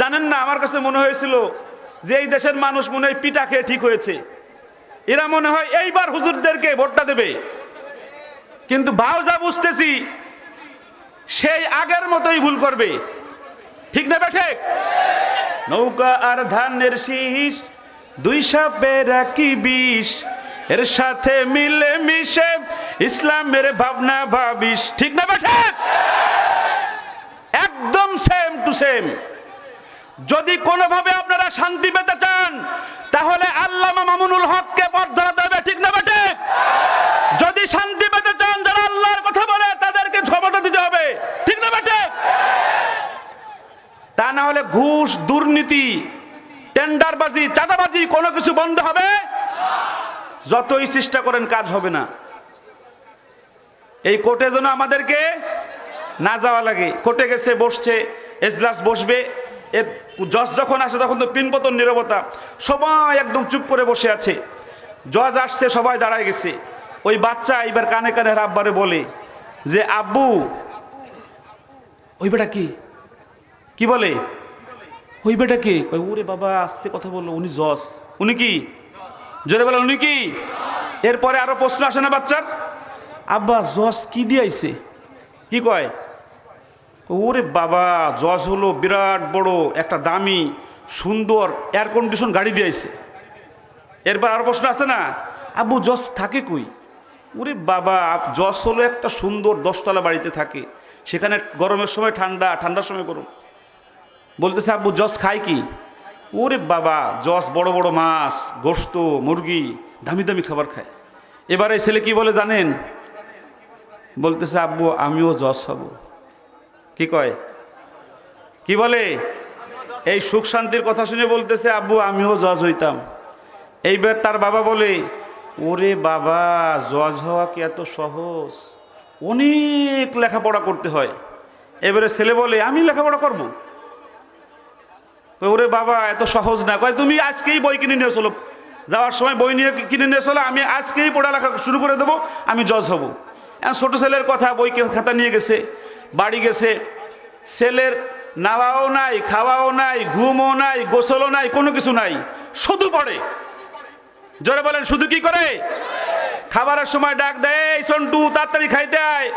জানেন না, আমার কাছে মনে হয়েছিল যে এই দেশের মানুষ মনে হয় পিটা খেয়ে ঠিক হয়েছে। এরা মনে হয় এইবার হুজুরদেরকে ভোটটা দেবে। কিন্তু ভাও যা বুঝতেছি, সেই আগের মতোই ভুল করবে। ঠিক না বেঠে নৌকা আর ধানের শীষ, দুই সাপের একই বিষ, এর সাথে মিলে মিশে ইসলামের ভাবনা ভাবিস। ঠিক না বেঠে একদম সেম টু সেম যদি কোনোভাবে আপনারা শান্তি পেতে চান, তাহলে আল্লামা মামুনুল হককে ধরাতে হবে ঠিক না বেটে? যদি শান্তি পেতে চান, যারা আল্লাহর কথা বলে, তাদেরকে ক্ষমতা দিতে হবে, ঠিক না বেটে? তা না হলে ঘুষ, দুর্নীতি, টেন্ডারবাজি, চাঁদাবাজি, কোনো কিছু বন্ধ হবে? যতই চেষ্টা করেন, কাজ হবে না। এই কোর্টে যেন আমাদেরকে না যাওয়া লাগে। কোর্টে গেছে, বসছে, এজলাস বসবে। এর জজ যখন আসে তখন তো পিনপতন নিরবতা। সবাই একদম চুপ করে বসে আছে। জজ আসছে সবাই দাঁড়ায় গেছে। ওই বাচ্চা এবার কানে কানে আব্বারে বলে যে আব্বু ওই বেটা কি? কি বলে? ওই বেটা কে? কয় ওরে বাবা আসতে কথা বলল উনি জজ। উনি কি? জোরে বলেন উনি কি? এরপরে আরও প্রশ্ন আসে না বাচ্চার? আব্বা জজ কি দিয়েছে কি কয়? ওরে বাবা জজ হলো বিরাট বড় একটা দামি, সুন্দর এয়ার কন্ডিশন গাড়ি দিয়েছে এরপর আরও প্রশ্ন আছে না আব্বু জজ থাকে কই? ওরে বাবা জজ হলো একটা সুন্দর দশতলা বাড়িতে থাকে, সেখানে গরমের সময় ঠান্ডা, ঠান্ডার সময় গরম। বলতেছে আব্বু জজ খায় কি? ওরে বাবা জজ বড় বড় মাছ, গোস্ত, মুরগি, দামি দামি খাবার খায়। এবারে ছেলে কি বলে জানেন? বলতেছে আব্বু আমিও জজ হব। কি কয়? কি বলে? এই সুখ শান্তির কথা শুনে বলতেছে, আব্বু, আমিও জজ হইতাম। এইবার তার বাবা বলে, ওরে বাবা, জজ হওয়া কি এত সহজ? অনেক লেখাপড়া করতে হয়। এবারে ছেলে বলে, আমি লেখাপড়া করব? ওরে বাবা, এত সহজ না। কয়, তুমি আজকেই বই কিনে নিয়ে চলো। যাওয়ার সময় বই নিয়ে কিনে নিয়ে চলো, আমি আজকেই পড়ালেখা শুরু করে দেবো, আমি জজ হব। ছোট ছেলের কথা, বই খাতা নিয়ে গেছে, বাড়ি গেছে। ছেলের নাওয়াও নাই, খাওয়াও নাই, ঘুমও নাই, গোসলও নাই, কোনো কিছু নাই, শুধু পড়ে। জোরে বলেন, শুধু কি করে? খাবারের সময় ডাক দেয় সন্টু, তাড়াতাড়ি খাইতে আয়।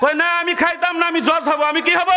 কয়, না, আমি খাইতাম না, আমি জজ হব, আমি কি হব?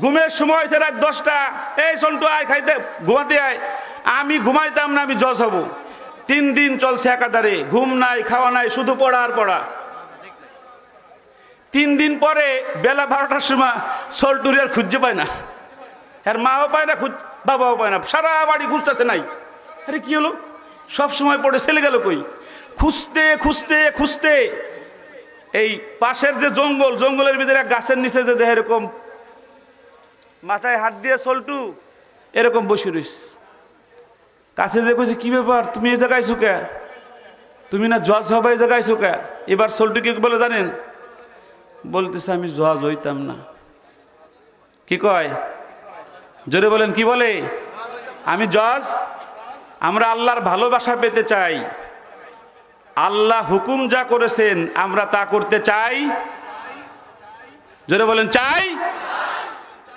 ঘুমের সময় হয়েছে রাত দশটা। এই সন্টু, আয়, খাইতে, ঘুমাতে আয়। আমি ঘুমাইতাম না, আমি জজ হব। তিন দিন চলছে একাধারে, ঘুম নাই, খাওয়া নাই, শুধু পড়া আর পড়া। তিন দিন পরে বেলা বারোটার সময় সল্টুরি আর খুঁজে পায় না। আর মাও পায় না, খুঁজ বাবাও পায় না। সারা বাড়ি খুঁজতেছে নাই। আরে কি হলো? সব সময় পড়ে, ছেলে গেল কই? খুঁজতে খুঁজতে খুঁজতে। এই পাশের যে জঙ্গল, জঙ্গলের ভিতরে গাছের নিচে যে দেহ এরকম মাথায় হাত দিয়ে সল্টু এরকম বসে রইস। কাছে যে কইছে, কি ব্যাপার? তুমি এই জায়গায় শুকে তুমি না জজ হবে এই জায়গায় শুকে এবার সল্টু কি বলে, জানেন বলতেছে, আমি জজ হইতাম না। কি কয়? জোরে বলেন, কি বলে? আমি জজ আমরা আল্লাহর ভালোবাসা পেতে চাই। আল্লাহ হুকুম যা করেছেন, আমরা তা করতে চাই। জোরে বলেন, চাই।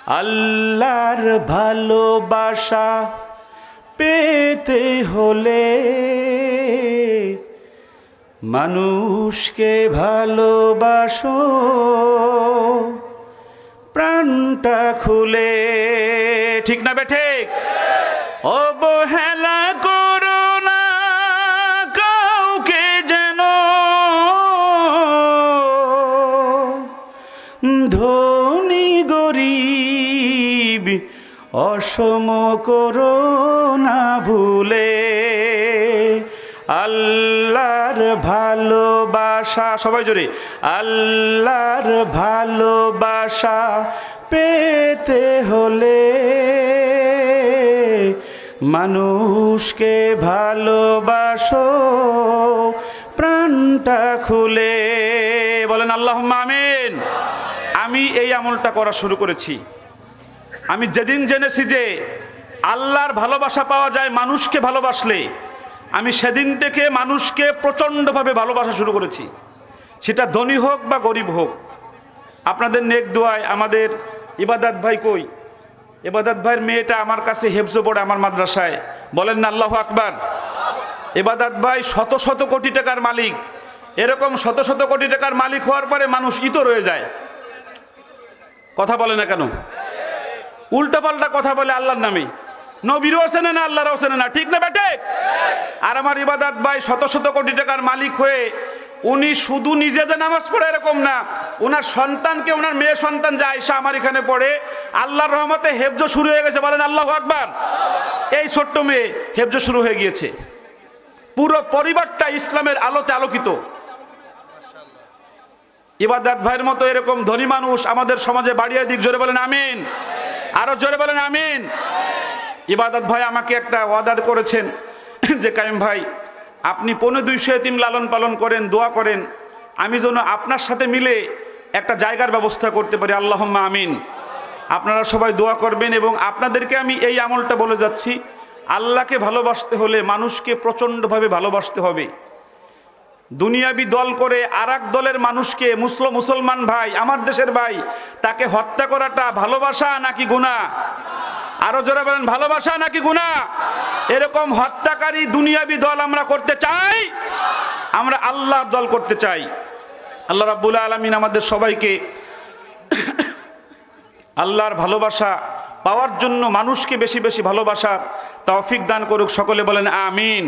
আল্লাহর ভালোবাসা পেতে হলে মানুষকে ভালোবাসো, প্রাণটা খুলে। ঠিক না বেঠে অবহেলা করো না, কাউকে যেন। ধনী, গরিব, অসম করো না ভুলে। আল্লাহর ভালোবাসা, সবাই জোরে, আল্লাহর ভালোবাসা পেতে হলে মানুষকে ভালোবাসো, প্রাণটা খুলে বলেন আল্লাহ আমিন। আমি এই আমলটা করা শুরু করেছি। আমি যেদিন জেনেছি যে আল্লাহর ভালোবাসা পাওয়া যায় মানুষকে ভালোবাসলে আমি সেদিন থেকে মানুষকে প্রচণ্ডভাবে ভালোবাসা শুরু করেছি। সেটা ধনী হোক বা গরিব হোক। আপনাদের নেক দোয়ায় আমাদের ইবাদাত ভাই কই? এবাদাত ভাইয়ের মেয়েটা আমার কাছে হেফজো পড়ে আমার মাদ্রাসায়। বলেন না, আল্লাহ আকবার। এবাদাত ভাই শত শত কোটি টাকার মালিক। এরকম শত শত কোটি টাকার মালিক হওয়ার পরে মানুষ ইত রয়ে যায়। কথা বলে না কেন? উল্টা পাল্টা কথা বলে আল্লাহর নামে। নবীরও চেনে না, আল্লাহরও চেনে না। ঠিক না বেটে? আর আমার ইবাদাত ভাই শত শত কোটি টাকার মালিক হয়ে উনি শুধু নিজে যে নামাজ পড়ে এরকম না ওনার সন্তানকে ওনার মেয়ে সন্তান যে আয়সা আমার এখানে পড়ে, আল্লাহর রহমতে হেফজ শুরু হয়ে গেছে। বলেন আল্লাহ আকবার। এই ছোট্ট মেয়ে হেফজ শুরু হয়ে গিয়েছে। পুরো পরিবারটা ইসলামের আলোতে আলোকিত। ইবাদাত ভাইয়ের মতো এরকম ধনী মানুষ আমাদের সমাজে বাড়িয়ে দিক, জোরে বলেন আমিন। আরও জোরে বলেন আমিন। ইবাদত ভাই আমাকে একটা ওয়াদা করেছেন যে কাইম ভাই, আপনি পনেরো দুইশো এতিম লালন পালন করেন, দোয়া করেন, আমি যেন আপনার সাথে মিলে একটা জায়গার ব্যবস্থা করতে পারি। আল্লাহ আমিন। আপনারা সবাই দোয়া করবেন এবং আপনাদেরকে আমি এই আমলটা বলে যাচ্ছি, আল্লাহকে ভালোবাসতে হলে মানুষকে প্রচণ্ডভাবে ভালোবাসতে হবে। দুনিয়াবি দল করে আর দলের মানুষকে, মুসলো মুসলমান ভাই, আমার দেশের ভাই, তাকে হত্যা করাটা ভালোবাসা নাকি গুণা আরও জোরে বলেন, ভালোবাসা নাকি গুণা? এরকম হত্যাকারী দুনিয়াবি দল আমরা করতে চাই, আমরা আল্লাহর দল করতে চাই। আল্লাহ রাব্বুল আলমিন আমাদের সবাইকে আল্লাহর ভালোবাসা পাওয়ার জন্য মানুষকে বেশি বেশি ভালোবাসার তৌফিক দান করুক, সকলে বলেন আমিন।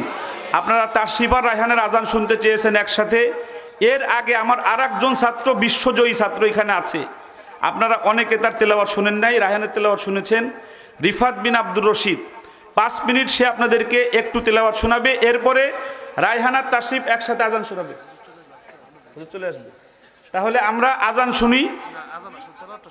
আপনারা তার শিবার রায়হানের আজান শুনতে চেয়েছেন একসাথে। এর আগে আমার আর একজন ছাত্র, বিশ্বজয়ী ছাত্র এখানে আছে। আপনারা অনেকে তার তেলাওয়াত শুনেন নাই, রায়হানের তেলাওয়াত শুনেছেন। রিফাত বিন আব্দুর রশিদ। পাঁচ মিনিট সে আপনাদেরকে একটু তেলাওয়াত শোনাবে, এরপরে রায়হানার তাসিফ একসাথে আজান শোনাবে। চলে আসবে। তাহলে আমরা আজান শুনি। আজান আসুন তেলাওয়াতটা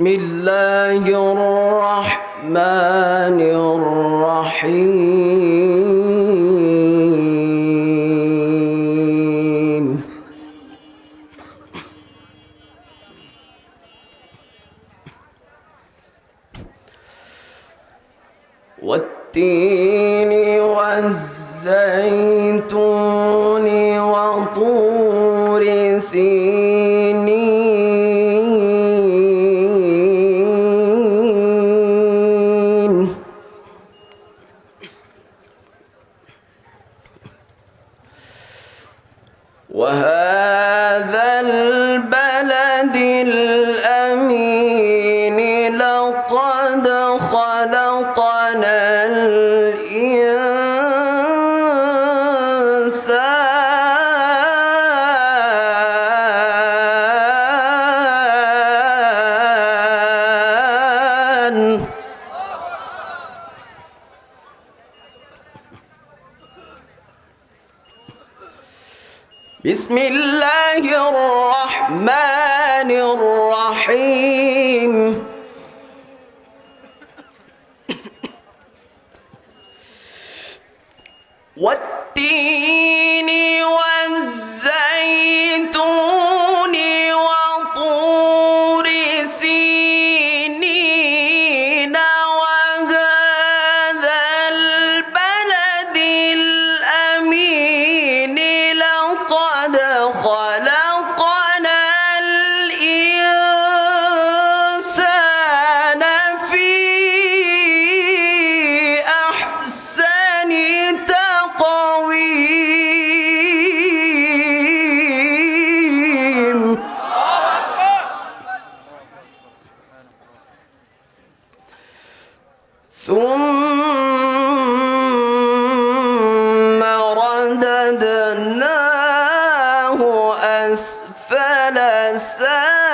بسم الله الرحمن الرحيم. والتين والزيتون وطور سينين. بسم الله الرحمن الرحيم. والتين فلا سائل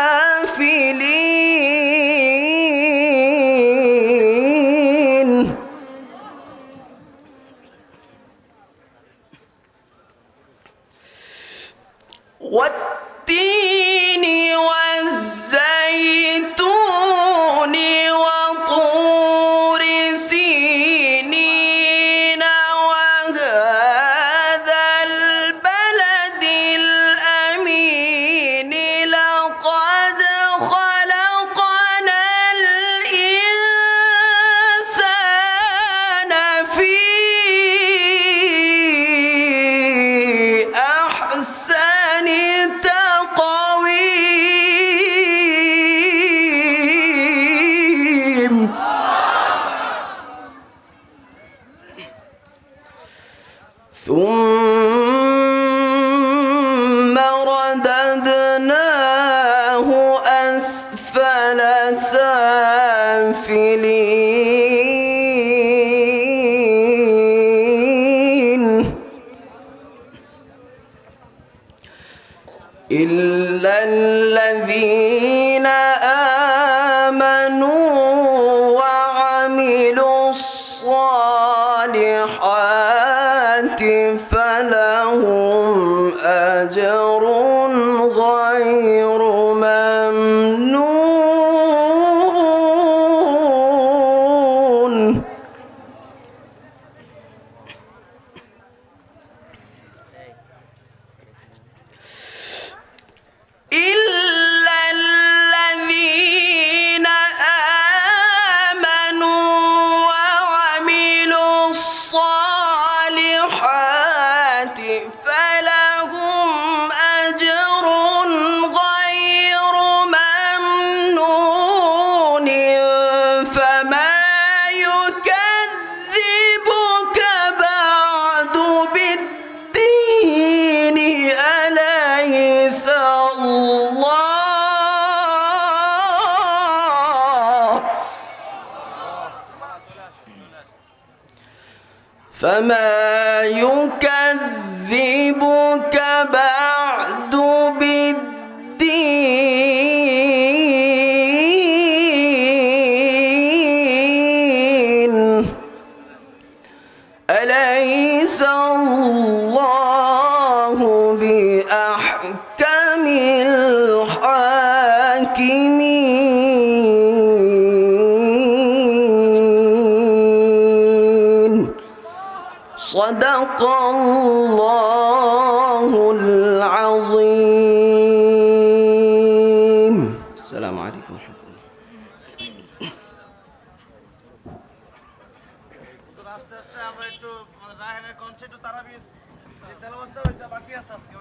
الذين فما يكذبك بعد صدق الله العظيم السلام عليكم ورحمة الله আস্তে আস্তে আমরা একটু রাহেনের কনসেপ্ট তারাবির বাকি আছে আজকে